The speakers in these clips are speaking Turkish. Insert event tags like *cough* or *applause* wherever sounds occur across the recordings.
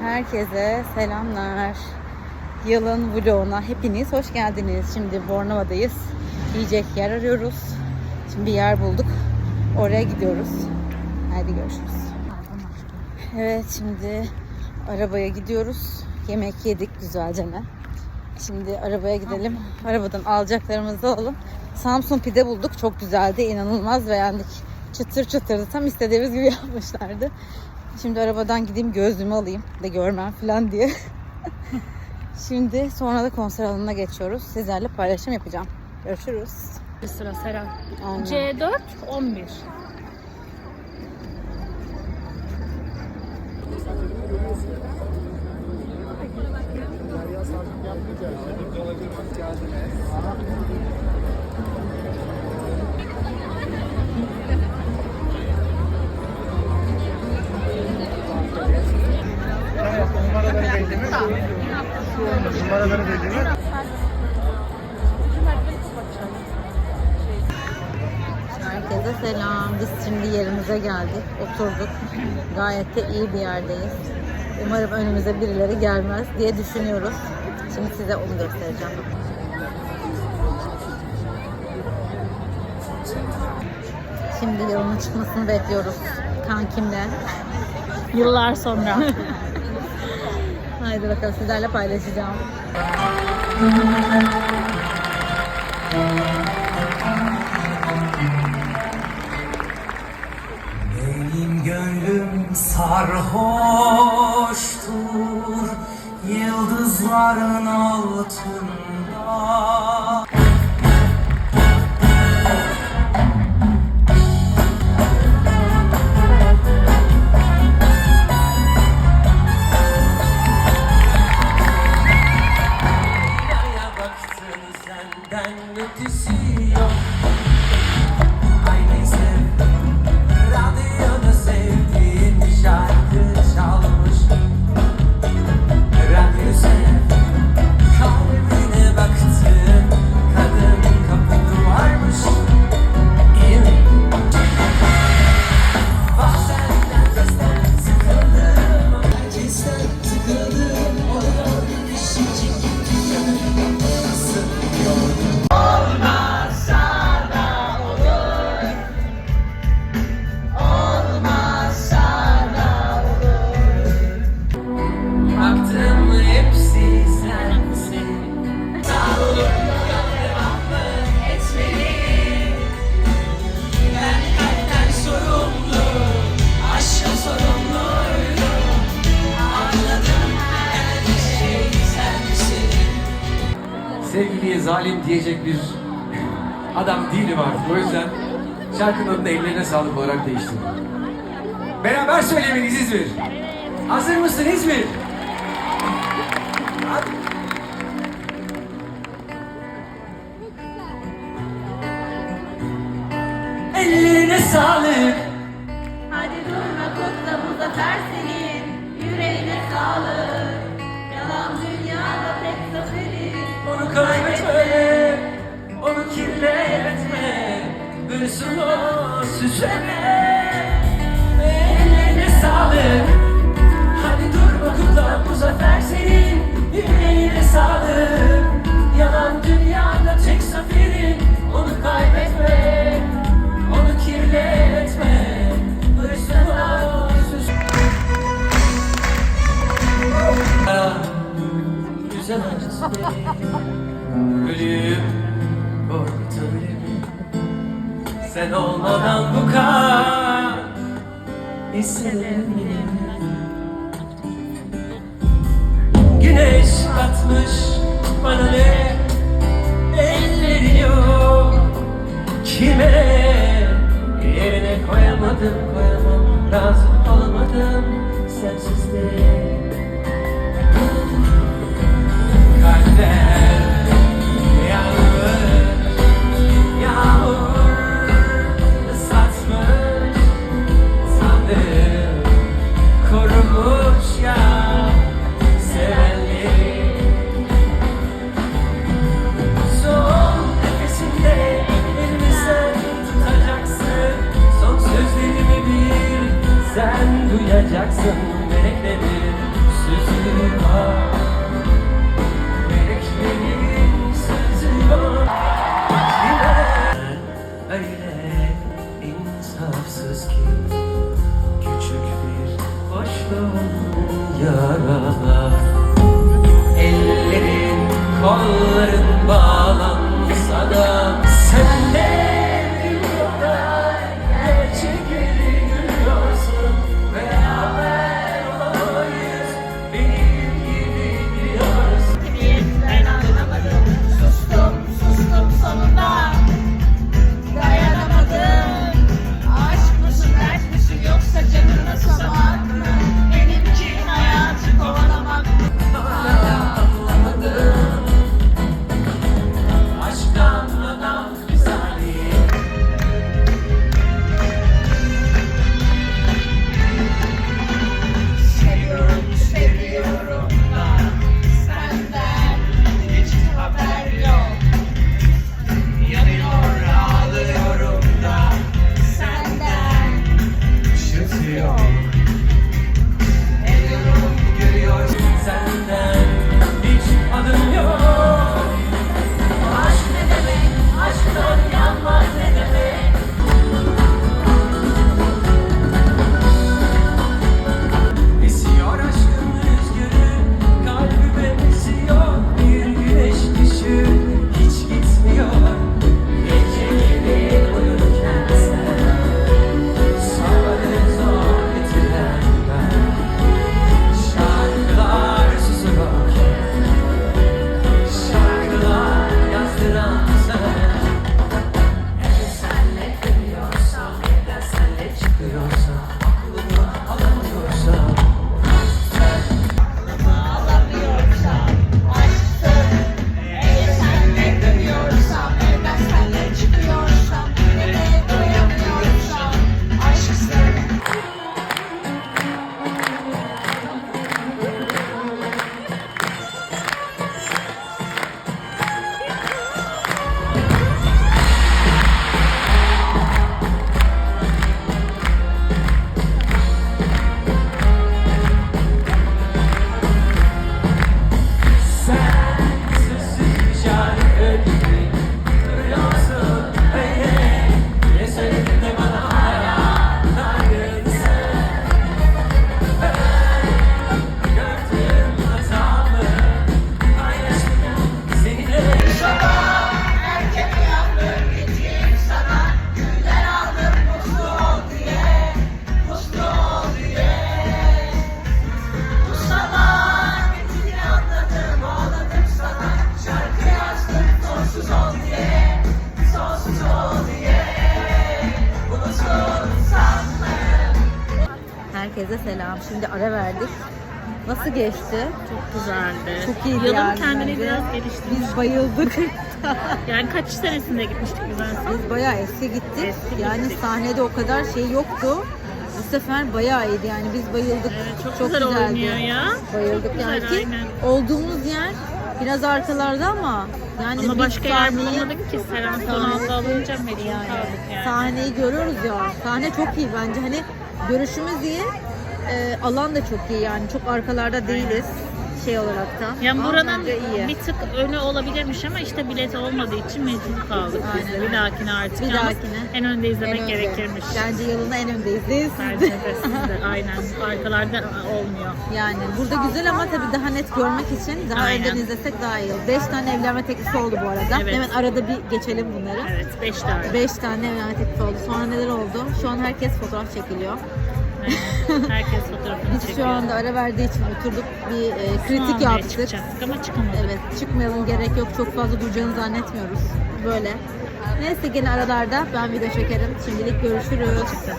Herkese selamlar. Yılın vloguna hepiniz hoş geldiniz. Şimdi Bornova'dayız. Yiyecek yer arıyoruz. Şimdi bir yer bulduk. Oraya gidiyoruz. Hadi görüşürüz. Evet şimdi arabaya gidiyoruz. Yemek yedik güzelce ne. Şimdi arabaya gidelim. Arabadan alacaklarımızı alalım. Samsun pide bulduk. Çok güzeldi. inanılmaz beğendik. Çıtır çıtırdı. Tam istediğimiz gibi *laughs* yapmışlardı. Şimdi arabadan gideyim gözlüğümü alayım de görmem falan diye. *laughs* Şimdi sonra da konser alanına geçiyoruz. Sizlerle paylaşım yapacağım. Görüşürüz. Bir sıra. Aynen. C4 11. Numaraları belli mi? Numaraları belli mi? Herkese selam. Biz şimdi yerimize geldik. Oturduk. Gayet de iyi bir yerdeyiz. Umarım önümüze birileri gelmez diye düşünüyoruz. Şimdi size onu göstereceğim. Şimdi yolun çıkmasını bekliyoruz kankimle. Yıllar sonra. *laughs* Haydi bakalım sizlerle paylaşacağım. Benim gönlüm sarhoştur Yıldızların altında zalim diyecek bir adam değilim artık. O yüzden şarkının adını ellerine sağlık olarak değiştirdim. Beraber söylemeniz İzmir. Hazır mısın İzmir? Ellerine sağlık sağlık Hissedebilirim Güneş yaralar Ellerin kolların geçti? Çok güzeldi. Çok iyiydi Yılın yani kendini bence. biraz geliştirmiş. Biz bayıldık. *laughs* Yani kaç senesinde gitmiştik biz en? Biz bayağı eski gittik. Eski yani gittik. sahnede o kadar şey yoktu. Bu sefer bayağı iyiydi yani biz bayıldık. Evet, çok, güzel güzeldi. oynuyor ya. Bayıldık Çok yani güzel, ki aynen. olduğumuz yer biraz arkalarda ama yani Ama başka yer sahneyi- bulamadık ki. Seren son anda alınca mecbur kaldık yani. Sahneyi görüyoruz ya. Sahne çok iyi bence. Hani görüşümüz iyi. E, alan da çok iyi yani. Çok arkalarda değiliz şey olarak da. Yani Ama buranın bence iyi. bir tık önü olabilirmiş ama işte bilet olmadığı için mecbur kaldık biz de. Bir dahakine artık. Bir Yalnız dahakine. En önde izlemek En önde. gerekirmiş. Bence yılın en öndeyiz değil mi? Bence de siz de aynen. Arkalarda olmuyor. Yani burada güzel ama tabii daha net görmek için daha Aynen. önden izlesek daha iyi olur. 5 tane evlenme teklifi oldu bu arada. Evet. Hemen arada bir geçelim bunları. Evet 5 tane. 5 tane evlenme teklifi oldu. Sonra neler oldu? Şu an herkes fotoğraf çekiliyor. Aynen. Herkes fotoğrafını Biz çekiyor. şu anda ara verdiği için oturduk bir e, kritik yaptık. çıkacaktık ama çıkamadık. Evet çıkmayalım gerek yok. Çok fazla duracağını zannetmiyoruz. Böyle. Neyse gene aralarda ben video çekerim. Şimdilik görüşürüz. Önce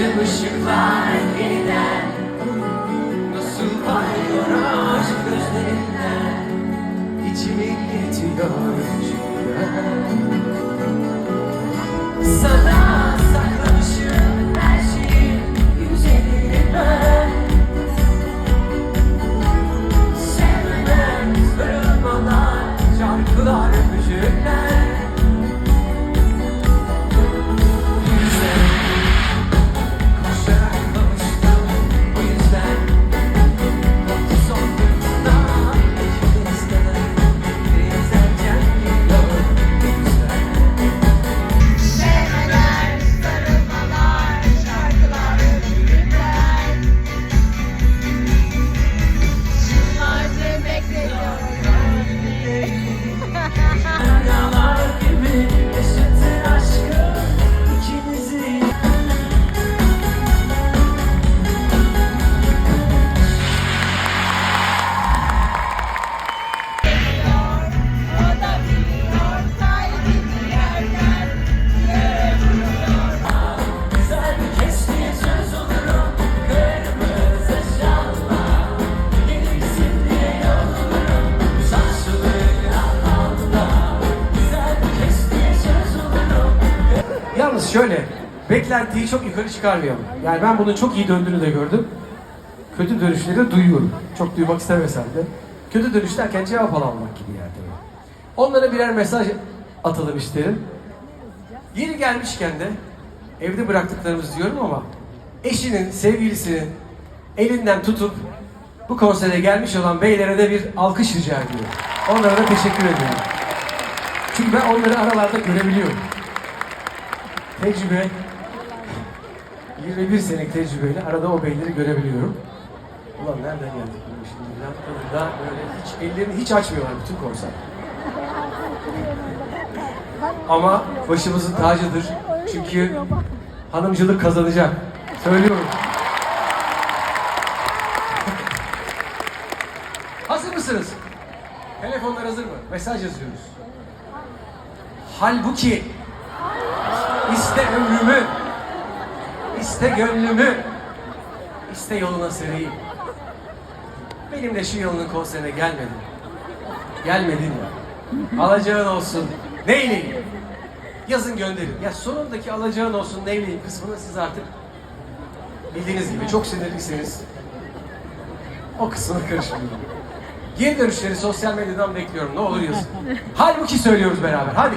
Tüm ışıklar yeniden. Nasıl parlıyor aşk gözlerinden? İçimi yetiyor. Sana şöyle, beklentiyi çok yukarı çıkarmayalım. Yani ben bunun çok iyi döndüğünü de gördüm. Kötü dönüşleri de duyuyorum. Çok duymak istemesem de. Kötü dönüş derken cevap almak gibi yani. Onlara birer mesaj atalım isterim. Yeri gelmişken de evde bıraktıklarımız diyorum ama eşinin, sevgilisinin elinden tutup bu konsere gelmiş olan beylere de bir alkış rica ediyorum. Onlara da teşekkür ediyorum. Çünkü ben onları aralarda görebiliyorum tecrübe 21 senelik tecrübeyle arada o beyleri görebiliyorum. Ulan nereden geldik bunu şimdi? Bülent Kadın da böyle hiç ellerini hiç açmıyorlar bütün konser. Ama başımızın tacıdır. Çünkü hanımcılık kazanacak. Söylüyorum. hazır mısınız? Telefonlar hazır mı? Mesaj yazıyoruz. Halbuki İste ömrümü, iste gönlümü, iste yoluna sereyim. Benim de şu yolun konserine gelmedin. Gelmedin ya. Alacağın olsun. Neyleyim? Yazın gönderin. Ya sonundaki alacağın olsun neyleyim kısmını siz artık bildiğiniz gibi çok sinirliyseniz o kısmına karışmayın. Geri dönüşleri sosyal medyadan bekliyorum. Ne olur yazın. Halbuki söylüyoruz beraber. Hadi.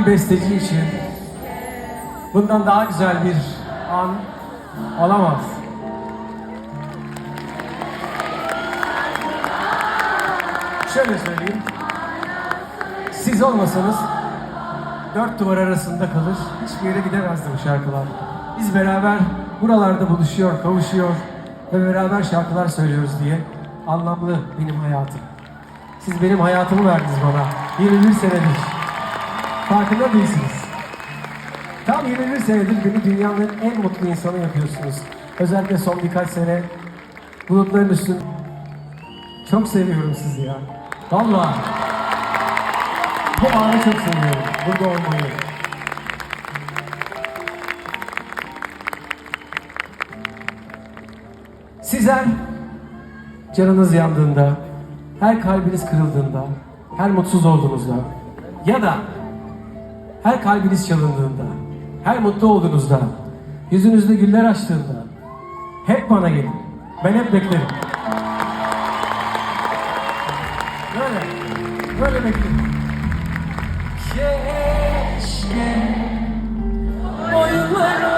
Bir besteci için bundan daha güzel bir an olamaz. Şöyle söyleyeyim. Siz olmasanız dört duvar arasında kalır, hiçbir yere gidemezdi bu şarkılar. Biz beraber buralarda buluşuyor, kavuşuyor ve beraber şarkılar söylüyoruz diye anlamlı benim hayatım. Siz benim hayatımı verdiniz bana. 21 senedir. Farkında değilsiniz. Tam 21 senedir beni dünyanın en mutlu insanı yapıyorsunuz. Özellikle son birkaç sene bulutların üstünde. Çok seviyorum sizi ya. Vallahi. Bu anı çok seviyorum. Burada olmayı. Sizler canınız yandığında, her kalbiniz kırıldığında, her mutsuz olduğunuzda ya da her kalbiniz çalındığında, her mutlu olduğunuzda, yüzünüzde güller açtığında hep bana gelin. Ben hep beklerim. Böyle, böyle beklerim. Keşke oyunlar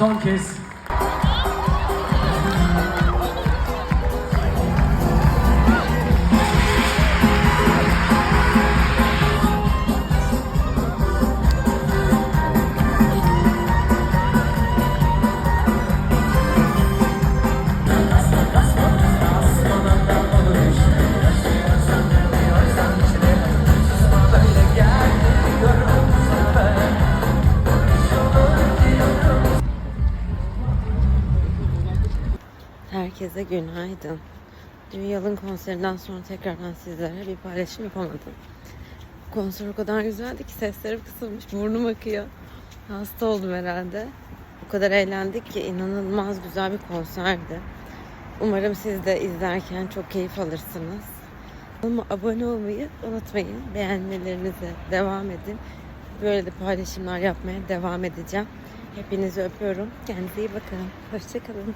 son kez Herkese günaydın. Dün yalın konserinden sonra tekrardan sizlere bir paylaşım yapamadım. Konser o kadar güzeldi ki seslerim kısılmış, burnum akıyor. Hasta oldum herhalde. O kadar eğlendik ki inanılmaz güzel bir konserdi. Umarım siz de izlerken çok keyif alırsınız. Kanalıma abone olmayı unutmayın. Beğenmelerinize devam edin. Böyle de paylaşımlar yapmaya devam edeceğim. Hepinizi öpüyorum. Kendinize iyi bakın. Hoşçakalın.